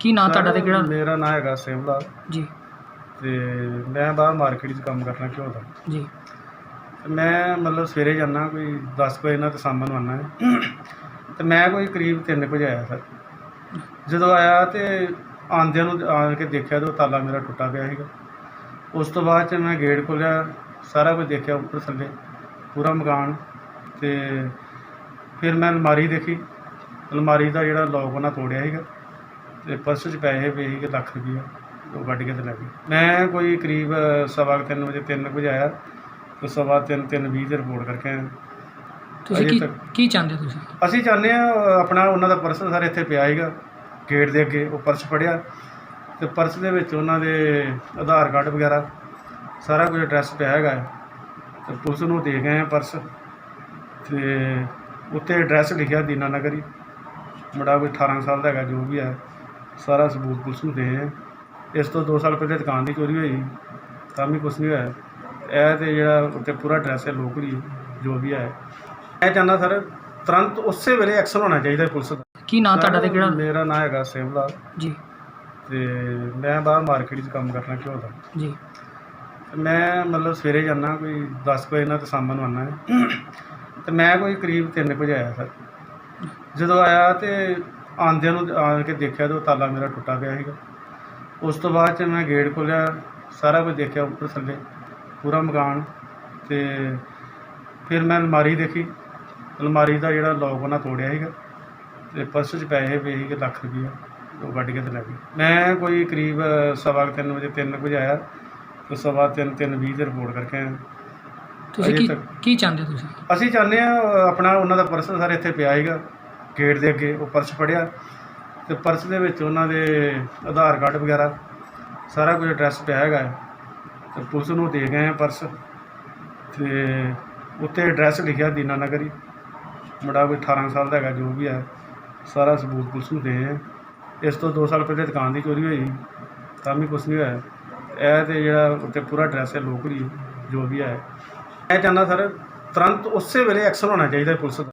ਕੀ ਨਾਂ ਤੁਹਾਡਾ ਤੇ ਕਿਹੜਾ? ਮੇਰਾ ਨਾਮ ਹੈਗਾ ਸੇਵਲਾ ਜੀ। ਤੇ ਮੈਂ ਬਾਹਰ ਮਾਰਕੀਟ 'ਚ ਕੰਮ ਕਰਨਾ ਘਿਓ ਦਾ? ਜੀ। ਤੇ ਮੈਂ ਮਤਲਬ ਸਵੇਰੇ ਜਾਂਦਾ ਕੋਈ 10 ਵਜੇ ਨਾਲ ਤੇ ਸ਼ਾਮ ਨੂੰ ਆਉਣਾ ਹੈ। ਤੇ ਮੈਂ ਕੋਈ ਕਰੀਬ 3 ਵਜੇ ਆਇਆ ਸਰ। ਜਦੋਂ ਆਇਆ ਤੇ ਆਂਦਿਆਂ ਨੂੰ ਆਣ ਕੇ ਦੇਖਿਆ ਤੇ ਉਹ ਤਾਲਾ ਮੇਰਾ ਟੁੱਟਾ ਪਿਆ ਸੀਗਾ। ਉਸ ਤੋਂ ਬਾਅਦ ਚ ਮੈਂ ਗੇਟ ਖੋਲ੍ਹਿਆ ਸਾਰਾ ਕੁਝ ਦੇਖਿਆ ਉੱਪਰ ਥੱਲੇ ਪੂਰਾ ਮਕਾਨ। ਤੇ ਫਿਰ ਮੈਂ ਅਲਮਾਰੀ ਦੇਖੀ। ਅਲਮਾਰੀ ਦਾ ਜਿਹੜਾ ਲੋਕ ਉਹਨਾਂ ਤੋੜਿਆ ਸੀਗਾ। ਤੇ ਪਰਸ 'ਚ ਪੈਸੇ ਪਏ ਸੀਗੇ ਲੱਖ ਰੁਪਈਆ ਉਹ ਕੱਢ ਕੇ ਤੇ ਲੈ ਗਏ। ਮੈਂ ਕੋਈ ਕਰੀਬ ਸਵਾ ਕੁ ਤਿੰਨ ਵਜੇ ਤਿੰਨ ਕੁ ਵਜੇ ਆਇਆ ਤੇ ਸਵਾ ਤਿੰਨ ਤਿੰਨ ਵੀਹ ਤੇ ਰਿਪੋਰਟ ਕਰਕੇ ਆਇਆ। ਤੁਸੀਂ ਅਜੇ ਕੀ ਤੱਕ- ਕੀ ਚਾਹੁੰਦੇ ਹੋ ਤੁਸੀਂ? ਅਸੀਂ ਚਾਹੁੰਦੇ ਆ ਆਪਣਾ ਉਹਨਾਂ ਦਾ ਪਰਸ ਸਰ ਇੱਥੇ ਪਿਆ ਸੀਗਾ ਗੇਟ ਦੇ ਅੱਗੇ ਉਹ ਪਰਸ ਫੜਿਆ। ਤੇ ਪਰਸ ਦੇ ਵਿੱਚ ਉਹਨਾਂ ਦੇ ਆਧਾਰ ਕਾਰਡ ਵਗੈਰਾ ਸਾਰਾ ਕੁਝ ਐਡਰੈਸ ਪਿਆ ਹੈਗਾ ਹੈ। ਤੇ ਪੁਲਿਸ ਨੂੰ ਦੇ ਗਏ ਆ ਪਰਸ ਤੇ ਉੱਤੇ ਐਡਰੈਸ ਲਿਖਿਆ ਦੀਨਾ ਨਗਰੀ ਮੁੰਡਾ ਕੋਈ 18 ਸਾਲ ਦਾ ਹੈਗਾ ਜੋ ਵੀ ਹੈ ਸਾਰਾ ਸਬੂਤ ਪੁਲਿਸ ਨੂੰ ਦੇ ਆ। ਇਸ ਤੋਂ 2 ਸਾਲ ਪਹਿਲੇ ਦੁਕਾਨ ਦੀ ਚੋਰੀ ਹੋਈ ਤਾਂ ਵੀ ਕੁਝ ਨਹੀਂ ਹੋਇਆ। ਇਹ ਤੇ ਜਿਹੜਾ ਉੱਤੇ ਪੂਰਾ ਐਡਰੈਸ ਹੈ ਲੋਕਲੀ ਜੋ ਵੀ ਹੈ। ਮੈਂ ਚਾਹੁੰਦਾ ਸਰ ਤੁਰੰਤ ਉਸੇ ਵੇਲੇ ਐਕਸ਼ਨ ਹੋਣਾ ਚਾਹੀਦਾ ਪੁਲਿਸ ਦਾ। ਕੀ ਨਾਂ ਤੁਹਾਡਾ ਤੇ ਕਿਹੜਾ? ਮੇਰਾ ਨਾਮ ਹੈਗਾ ਸੇਵਲਾ ਜੀ। ਤੇ ਮੈਂ ਬਾਹਰ ਮਾਰਕੀਟ 'ਚ ਕੰਮ ਕਰਨਾ ਘਿਓ ਦਾ ਜੀ। ਮੈਂ ਮਤਲਬ ਸਵੇਰੇ ਜਾਂਦਾ ਕੋਈ 10 ਵਜੇ ਨਾਲ ਤੇ ਸ਼ਾਮ ਨੂੰ ਆਉਣਾ ਹੈ। ਤੇ ਮੈਂ ਕੋਈ ਕਰੀਬ 3 ਵਜੇ ਆਇਆ ਸਰ। ਜਦੋਂ ਆਇਆ ਤੇ ਆਂਦਿਆਂ ਨੂੰ ਆਣ ਕੇ ਦੇਖਿਆ ਤੇ ਉਹ ਤਾਲਾ ਮੇਰਾ ਟੁੱਟਾ ਪਿਆ ਸੀਗਾ। ਉਸ ਤੋਂ ਬਾਅਦ ਚ ਮੈਂ ਗੇਟ ਖੋਲ੍ਹਿਆ ਸਾਰਾ ਕੁਝ ਦੇਖਿਆ ਉੱਪਰ ਥੱਲੇ ਪੂਰਾ ਮਕਾਨ ਤੇ ਫਿਰ ਮੈਂ ਅਲਮਾਰੀ ਦੇਖੀ। ਅਲਮਾਰੀ ਦਾ ਜਿਹੜਾ ਲੋਕ ਉਹਨਾਂ ਤੋੜਿਆ ਸੀਗਾ ਤੇ ਪਰਸ 'ਚ ਪੈਸੇ ਪਏ ਸੀਗੇ ਲੱਖ ਰੁਪਈਆ ਉਹ ਕੱਢ ਕੇ ਤੇ ਲੈ ਗਏ। ਮੈਂ ਕੋਈ ਕਰੀਬ ਸਵਾ ਕੁ ਤਿੰਨ ਵਜੇ ਤਿੰਨ ਕੁ ਵਜੇ ਆਇਆ ਤੇ ਸਵਾ ਤਿੰਨ ਤਿੰਨ ਵੀਹ ਤੇ ਰਿਪੋਰਟ ਕਰਕੇ ਆਇਆ। ਤੁਸੀਂ ਅਜੇ ਕੀ ਤੱਕ- ਕੀ ਚਾਹੁੰਦੇ ਹੋ ਤੁਸੀਂ? ਅਸੀਂ ਚਾਹੁੰਦੇ ਆ ਆਪਣਾ ਉਹਨਾਂ ਦਾ ਪਰਸ ਸਰ ਇੱਥੇ ਪਿਆ ਸੀਗਾ। ਗੇਟ ਦੇ ਅੱਗੇ ਉਹ ਪਰਸ ਫੜਿਆ ਤੇ ਪਰਸ ਦੇ ਵਿੱਚ ਉਹਨਾਂ ਦੇ ਆਧਾਰ ਕਾਰਡ ਵਗੈਰਾ ਸਾਰਾ ਕੁਝ ਐਡਰੈਸ ਪਿਆ ਹੈਗਾ ਹੈ। ਤੇ ਪੁਲਿਸ ਨੂੰ ਦੇ ਗਏ ਆ ਪਰਸ ਤੇ ਉੱਤੇ ਐਡਰੈਸ ਲਿਖਿਆ ਦੀਨਾ ਨਗਰੀ। ਮੁੰਡਾ ਕੋਈ 18 ਸਾਲ ਦਾ ਹੈਗਾ, ਜੋ ਵੀ ਹੈ, ਸਾਰਾ ਸਬੂਤ ਪੁਲਿਸ ਨੂੰ ਦੇ ਆ। ਇਸ ਤੋਂ 2 ਸਾਲ ਪਹਿਲੇ ਦੁਕਾਨ ਦੀ ਚੋਰੀ ਹੋਈ, ਤਾਂ ਵੀ ਕੁਝ ਨਹੀਂ ਹੋਇਆ। ਇਹ ਤੇ ਜਿਹੜਾ ਉੱਤੇ ਪੂਰਾ ਐਡਰੈਸ ਹੈ ਲੋਕਲੀ ਜੋ ਵੀ ਹੈ। ਮੈਂ ਚਾਹੁੰਦਾ ਸਰ, ਤੁਰੰਤ ਉਸੇ ਵੇਲੇ ਐਕਸ਼ਨ ਹੋਣਾ ਚਾਹੀਦਾ ਹੈ ਪੁਲਿਸ ਦਾ।